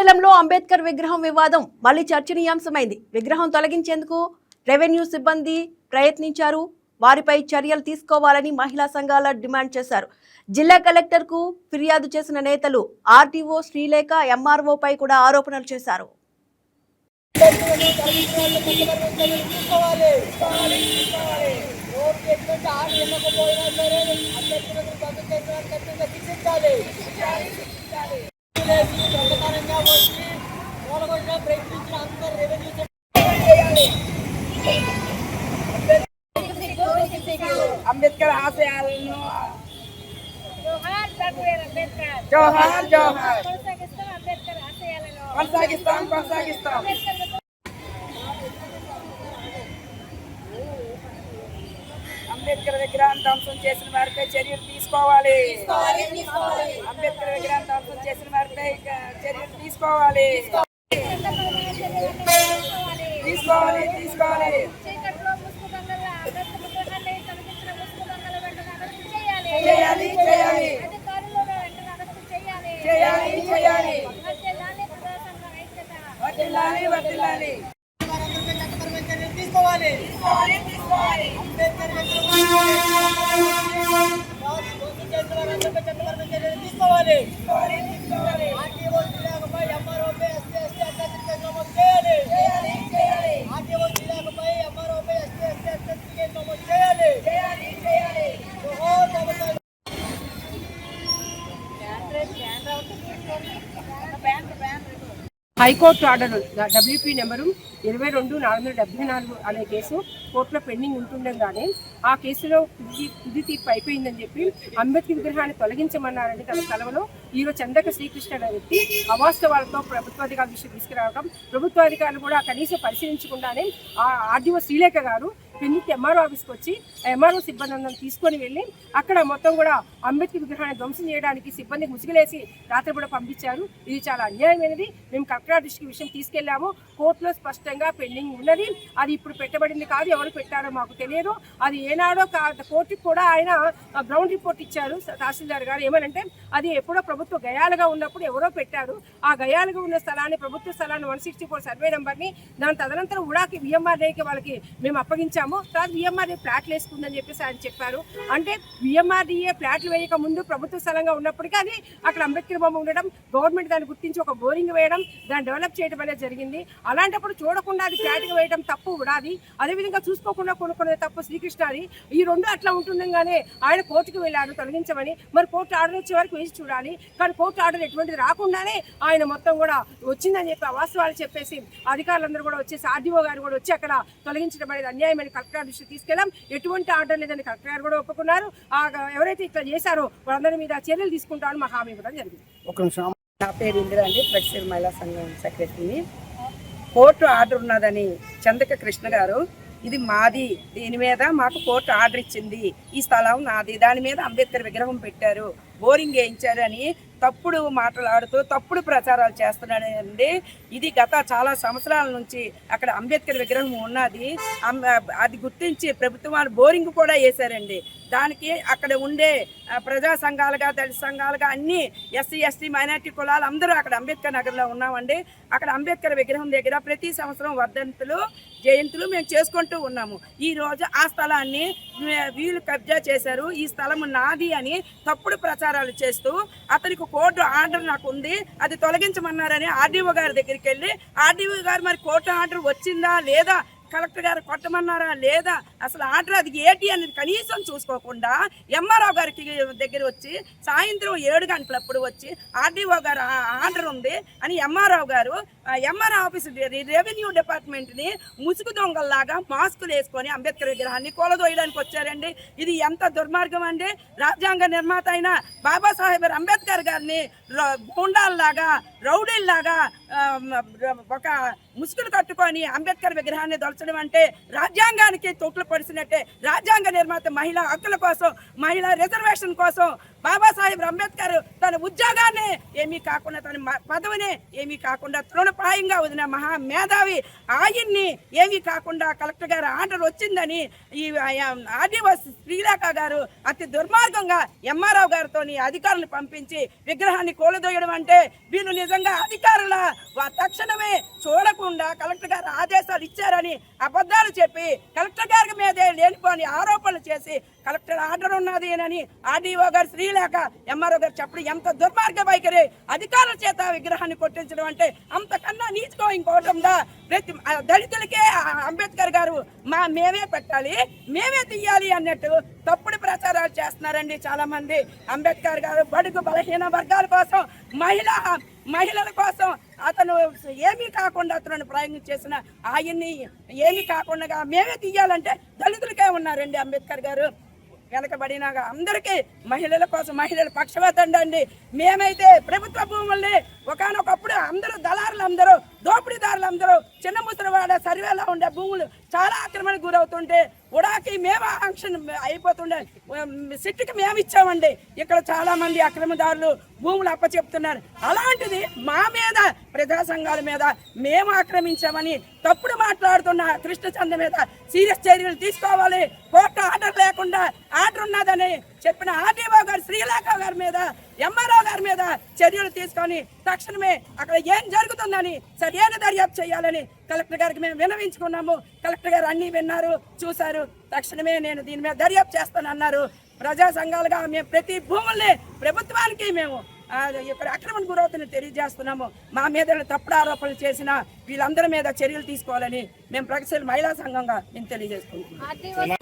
మండలంలో అంబేద్కర్ విగ్రహం వివాదం మళ్ళీ చర్చనీయాంశమైంది. విగ్రహం తొలగించేందుకు రెవెన్యూ సిబ్బంది ప్రయత్నించారు. వారిపై చర్యలు తీసుకోవాలని మహిళా సంఘాల డిమాండ్ చేశారు. జిల్లా కలెక్టర్కు ఫిర్యాదు చేసిన నేతలు ఆర్టీఓ శ్రీలేఖ ఎంఆర్ఓపై కూడా ఆరోపణలు చేశారు. అంబేద్కర్ ఆశయాలను జోహార్ డాక్టర్ అంబేద్కర్ జోహార్ జోహార్ కొనసాగిస్తాం అంబేద్కర్ ఆశయాలను కొనసాగిస్తాం కొనసాగిస్తాం అంబేద్కర్ అంబేద్కర్ విగ్రహాన్ని ధ్వంసం చేసిన వారిపై చర్యలు తీసుకోవాలి అంబేద్కర్ విగ్రహాన్ని ధ్వంసం చేసిన వారిపై చర్యలు తీసుకోవాలి. తీసుకోవాలి తీసుకోవాలి. చేయాలి చేయాలి. చేయాలి చేయాలి. వర్దిల్లాలి వర్దిల్లాలి తీసుకోవాలి. తీసుకోవాలి తీసుకోవాలి. అంబేద్కర్ తీసుకోవాలి హైకోర్టు ఆర్డర్ డబ్ల్యూపీ నెంబరు ఇరవై రెండు నాలుగు వందల డెబ్బై నాలుగు అనే కేసు కోర్టులో పెండింగ్ ఉంటుండగానే ఆ కేసులో తుది తుది తీర్పు అయిపోయిందని చెప్పి అంబేద్కర్ విగ్రహాన్ని తొలగించమన్నారని తన కలవలో ఈరోజు చందక శ్రీకృష్ణ అనే వ్యక్తి అవాస్తవాలతో ప్రభుత్వాధికారుల దృష్టికి తీసుకురావడం ప్రభుత్వాధికారులు కూడా కనీసం పరిశీలించకుండానే ఆ ఆర్డీఓ శ్రీలేఖ గారు పెళ్ళికి ఎంఆర్ఓ ఆఫీస్కి వచ్చి ఎంఆర్ఓ సిబ్బంది అందరం తీసుకొని వెళ్ళి అక్కడ మొత్తం కూడా అంబేద్కర్ విగ్రహాన్ని ధ్వంసం చేయడానికి సిబ్బందికి ముసుగులేసి రాత్రి కూడా పంపించారు. ఇది చాలా అన్యాయమైనది. మేము కలెక్టర్ దృష్టికి విషయం తీసుకెళ్ళాము కోర్టులో స్పష్టంగా పెండింగ్ ఉన్నది. అది ఇప్పుడు పెట్టబడింది కాదు. ఎవరు పెట్టారో మాకు తెలియదు. అది ఏనాడో కా- కోర్టుకి కూడా ఆయన గ్రౌండ్ రిపోర్ట్ ఇచ్చారు. తహసీల్దార్ గారు ఏమనంటే అది ఎప్పుడో ప్రభుత్వ గయాలుగా ఉన్నప్పుడు ఎవరో పెట్టారు. ఆ గయాలుగా ఉన్న స్థలాన్ని ప్రభుత్వ స్థలాన్ని వన్ సిక్స్టీ ఫోర్ సర్వే నెంబర్ని దాని తదనంతరం ఉడాకి విఎంఆర్డీకి వాళ్ళకి మేము అప్పగించాము. తర్వాత విఎంఆర్డీ ఫ్లాట్లు వేసుకుందని చెప్పేసి ఆయన చెప్పారు. అంటే విఎంఆర్డీఏ ఫ్లాట్లు వేయక ముందు ప్రభుత్వ స్థలంగా ఉన్నప్పటికీ అది అక్కడ అంబేద్కర్ బొమ్మ ఉండడం గవర్నమెంట్ దాన్ని గుర్తించి ఒక బోరింగ్ వేయడం దాన్ని డెవలప్ చేయడం అనేది జరిగింది. అలాంటప్పుడు చూడకుండా అది ఫ్లాట్గా వేయడం తప్పు ఉడాది అదేవిధంగా చూసుకోకుండా కొనుక్కునే తప్పు శ్రీకృష్ణాది ఈ రెండు అట్లా ఉంటుండగానే ఆయన కోర్టుకు వెళ్ళాడు తొలగించమని మరి కోర్టు ఆర్డర్ వచ్చే వరకు వేసి చూడాలి. కానీ కోర్టు ఆర్డర్ ఎటువంటిది రాకుండానే ఆయన మొత్తం కూడా వచ్చిందని చెప్పి అవాస్తవాలు చెప్పేసి అధికారులందరూ కూడా వచ్చేసి ఆర్డీఓ గారు కూడా వచ్చి అక్కడ తొలగించడం అనేది అన్యాయమని కలెక్టర్ దృష్టి తీసుకెళ్ళాం ఎటువంటి ఆర్డర్ లేదని కలెక్టర్ గారు కూడా ఒప్పుకున్నారు. ఆ ఎవరైతే ఇట్లా చేశారో వాళ్ళందరి మీద చర్యలు తీసుకుంటామని మా హామీ ఇవ్వడం జరిగింది. నా పేరు ఇందిరా అండి ఫ్లెక్సిబుల్ మహిళా సంఘం సెక్రటరీని. కోర్టు ఆర్డర్ ఉన్నదని చందక కృష్ణ గారు ఇది మాది దీని మీద మాకు కోర్టు ఆర్డర్ ఇచ్చింది. ఈ స్థలం నాది. దాని మీద అంబేద్కర్ విగ్రహం పెట్టారు. బోరింగ్ వేయించారని తప్పుడు మాట్లాడుతూ తప్పుడు ప్రచారాలు చేస్తున్నాడండి. ఇది గత చాలా సంవత్సరాల నుంచి అక్కడ అంబేద్కర్ విగ్రహం ఉన్నది. అది గుర్తించి ప్రభుత్వం బోరింగ్ కూడా వేశారండి. దానికి అక్కడ ఉండే ప్రజా సంఘాలుగా దళిత సంఘాలుగా అన్ని ఎస్సీ ఎస్టీ మైనార్టీ కులాలు అందరూ అక్కడ అంబేద్కర్ నగర్లో ఉన్నామండి. అక్కడ అంబేద్కర్ విగ్రహం దగ్గర ప్రతి సంవత్సరం వర్ధంతులు జయంతులు మేము చేసుకుంటూ ఉన్నాము. ఈ రోజు ఆ స్థలాన్ని వీళ్ళు కబ్జా చేశారు. ఈ స్థలం నాది అని తప్పుడు ప్రచారం ప్రచారాలు చేస్తూ అతనికి కోర్టు ఆర్డర్ నాకు ఉంది అది తొలగించమన్నారని ఆర్డీఓ గారి దగ్గరికి వెళ్ళి ఆర్డీఓ గారు మరి కోర్టు ఆర్డర్ వచ్చిందా లేదా కలెక్టర్ గారు కొట్టమన్నారా లేదా? అసలు ఆర్డర్ అది ఏటి అనేది కనీసం చూసుకోకుండా ఎంఆర్ఓ గారికి దగ్గర వచ్చి సాయంత్రం ఏడు గంటలప్పుడు వచ్చి ఆర్డీఓ గారు ఆర్డర్ ఉంది అని ఎంఆర్ఓ గారు ఎంఆర్ఓ ఆఫీస్ రెవెన్యూ డిపార్ట్మెంట్ని ముసుగు దొంగల్లాగా మాస్కులు వేసుకొని అంబేద్కర్ విగ్రహాన్ని కూలదోయడానికి వచ్చారండి. ఇది ఎంత దుర్మార్గం అండి? రాజ్యాంగ నిర్మాత అయిన బాబాసాహెబ్ అంబేద్కర్ గారిని గుండాల్లాగా రౌడీల్లాగా ఒక ముసుగులు కట్టుకొని అంబేద్కర్ విగ్రహాన్ని దొలచడం అంటే రాజ్యాంగానికి తొక్కులు పడిసినట్టే. రాజ్యాంగ నిర్మాత మహిళా హక్కుల కోసం మహిళా రిజర్వేషన్ కోసం బాబాసాహెబ్ అంబేద్కర్ తన ఉద్యోగాన్ని ఏమీ కాకుండా తన మ- పదవిని ఏమీ కాకుండా తృణప్రాయంగా వదిన మహా మేధావి ఆయన్ని ఏమీ కాకుండా కలెక్టర్ గారు ఆర్డర్ వచ్చిందని ఈ ఆర్డీఓ శ్రీలేఖ గారు అతి దుర్మార్గంగా ఎంఆర్ఓ గారితో అధికారులు పంపించి విగ్రహాన్ని కూలదోయడం అంటే వీళ్ళు నిజంగా అధికారుల? తక్షణమే చూడకుండా కలెక్టర్ గారు ఆదేశాలు ఇచ్చారని అబద్ధాలు చెప్పి కలెక్టర్ గారి మీదే లేనిపోని ఆరోపణలు చేసి కలెక్టర్ ఆర్డర్ ఉన్నది అని ఆర్డీఓ గారు శ్రీలేఖ ఎంఆర్ఓ గారు చెప్పడం ఎంత దుర్మార్గ వైఖరి. అధికారుల చేత విగ్రహాన్ని కొట్టించడం అంటే అంతకన్నా నీచుకో ఇంకోటి ప్రతి దళితులకే అంబేద్కర్ గారు మా మేమే పెట్టాలి మేమే తీయాలి అన్నట్టు తప్పుడు ప్రచారాలు చేస్తున్నారండి చాలా మంది అంబేద్కర్ గారు బడుగు బలహీన వర్గాల కోసం మహిళ మహిళల కోసం అతను ఏమీ కాకుండా అతను ప్రయోగం చేసిన ఆయన్ని ఏమీ కాకుండా మేమే తీయాలంటే దళితులకే ఉన్నారండి అంబేద్కర్ గారు. వెనకబడిన అందరికీ మహిళల కోసం మహిళల పక్షపాతం అండి. మేమైతే ప్రభుత్వ భూముల్ని ఒకనొకప్పుడు అందరూ దళారులు అందరూ దోపిడీదారులు అందరూ చిన్న ముసలివాడ సర్వేలో ఉండే భూములు చాలా ఆక్రమణకు గురవుతుంటే ఉడాకి మేము ఆంక్షన్ అయిపోతుండే. ఉమ్, సిట్టుకి మేము ఇచ్చామండి. ఇక్కడ చాలామంది అక్రమదారులు భూములు అప్పచెప్తున్నారు. అలాంటిది మా మీద ప్రజా సంఘాల మీద మేము ఆక్రమించామని తప్పుడు మాట్లాడుతున్న కృష్ణచంద్ర మీద సీరియస్ చర్యలు తీసుకోవాలి. కోర్టు ఆర్డర్ లేకుండా ఆర్డర్ ఉన్నదని చెప్పిన ఆర్డీఓ గారు శ్రీలేఖ గారి మీద ఎంఆర్ఓ గారి మీద చర్యలు తీసుకొని తక్షణమే అక్కడ ఏం జరుగుతుందని సరైన దర్యాప్తు చేయాలని కలెక్టర్ గారికి మేము వినవించుకున్నాము కలెక్టర్ గారు అన్నీ విన్నారు చూశారు. తక్షణమే నేను దీని మీద దర్యాప్తు చేస్తానన్నారు. ప్రజా సంఘాలుగా మేము ప్రతి భూముల్ని ప్రభుత్వానికి మేము ఇక్కడ అక్రమణ గురవుతున్న తెలియజేస్తున్నాము. మా మీద తప్పుడు ఆరోపణలు చేసిన వీళ్ళందరి మీద చర్యలు తీసుకోవాలని మేము ప్రగతిశీల మహిళా సంఘంగా మేము తెలియజేసుకుంటున్నాం.